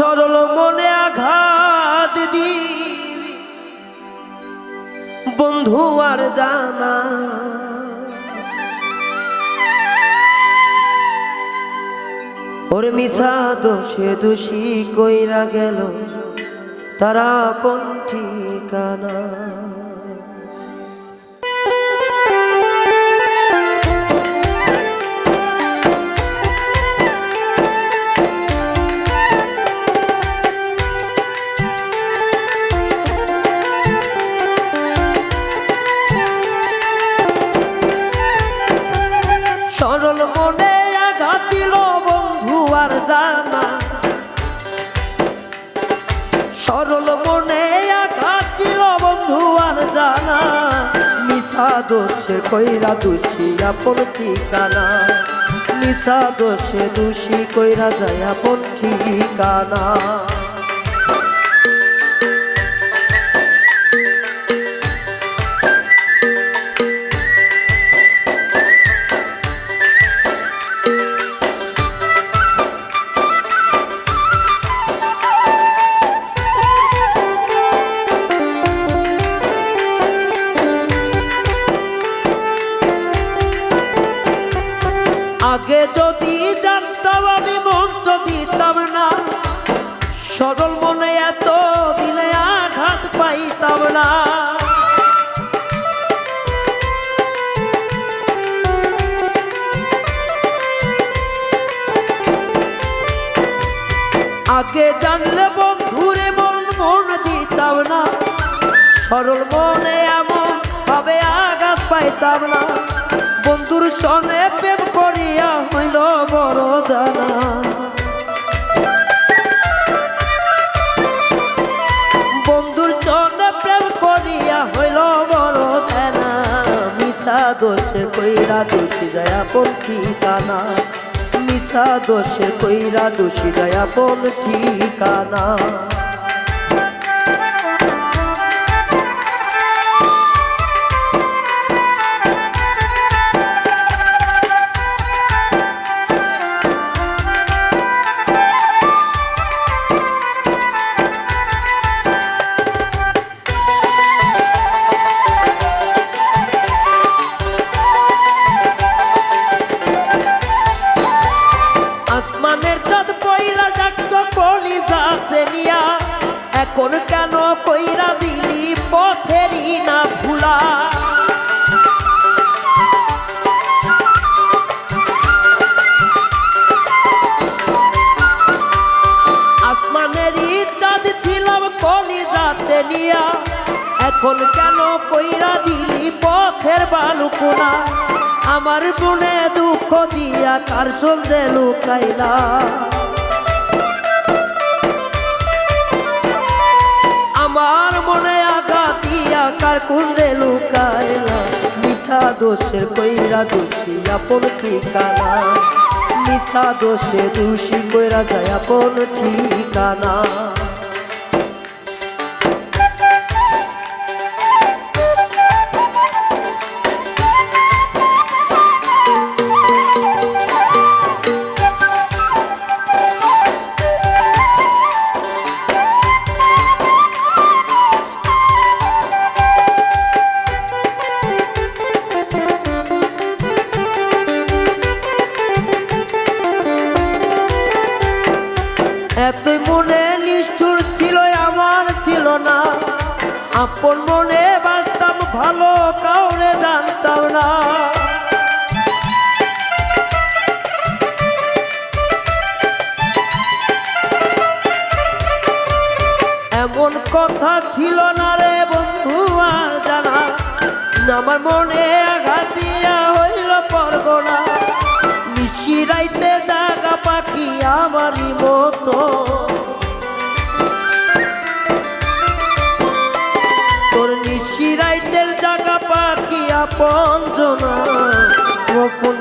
সরল মনে আঘাত দি বন্ধু আর জানা। ওর মিছা দোষে দোষী কইরা গেল তারা কোন জানা। সরল মনে আঘাত দিল বন্ধু আর জানা। মিছা দোষে কইরা দোষী আপন ঠিকানা। মিছা দোষে দোষী কইরা যায় আপন ঠিকানা। যদি জানতাম আমি দিতাম না, সরল মনে এত দিলে আঘাত পাইতাম না। আগে জানলে বন্ধুরে মন মন দিতাম না, সরল মনে এমন ভাবে আঘাত পাইতাম না। বন্ধুর সনে প্রেম করিয়া বড় দানা বন্ধুর সনে প্রেম করিয়া হইল বড় দানা মিছা দোষে কইরা দোষী যায় আপন ঠিকানা। মিছা দোষে কইরা দোষী যায় আপন ঠিকানা। চাঁদ পয়লা ডাকতো কলি যাতে নিয়া এখন কেন কইরা দিলি পথেরই না ভুলা আসমানেরই চাঁদ ছিলাম কলি যাতে নিয়া এখন কেন কইরা দিলি পথের বালুকোনা? আমার মনে দুঃখ দিয়া কার সন্ধে লুকাইলা? আমার মনে আঘাত দিয়া কার কুন্দে লুকাইলা? মিছা দোষের কইরা দোষী আপন ঠিকানা। মিছা দোষে দোষী কইরা যায় আপন ঠিকানা। এতই মনে নিষ্ঠুর ছিল আমার ছিল না। আপন মনে বাঁচতাম, ভালো কাউরে জানতাম না। এমন কথা ছিল না রে বন্ধু, আর জানা আমার মনে আঘাত দিয়া হইল পরগনা। নিশিরাইতে আমারই মতো। তোর নিশিরাইতের জাগা পাখি আপন গোপন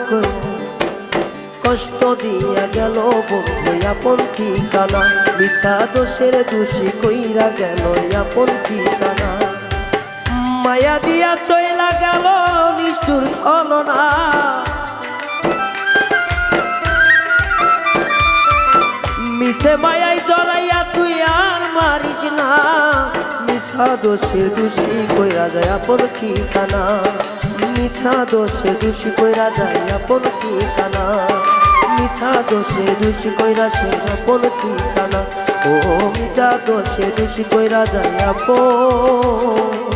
কষ্ট দিয়া গেল বন্ধু, আপন ঠিকানা। মিছা দোষের দোষী কইরা গেল আপন ঠিকানা। মায়া দিয়া চইলা গেল নিষ্ঠুর ছলনা। মিছা দোষের দোষী কই রাজা আপন ঠিকানা। মিঠা দোষে দোষী কই রাজা আপন ঠিকানা। মিঠা দোষে দোষী কই রাজা আপন ঠিকানা। ও মিঠা দোষে দোষী কই রাজা আপন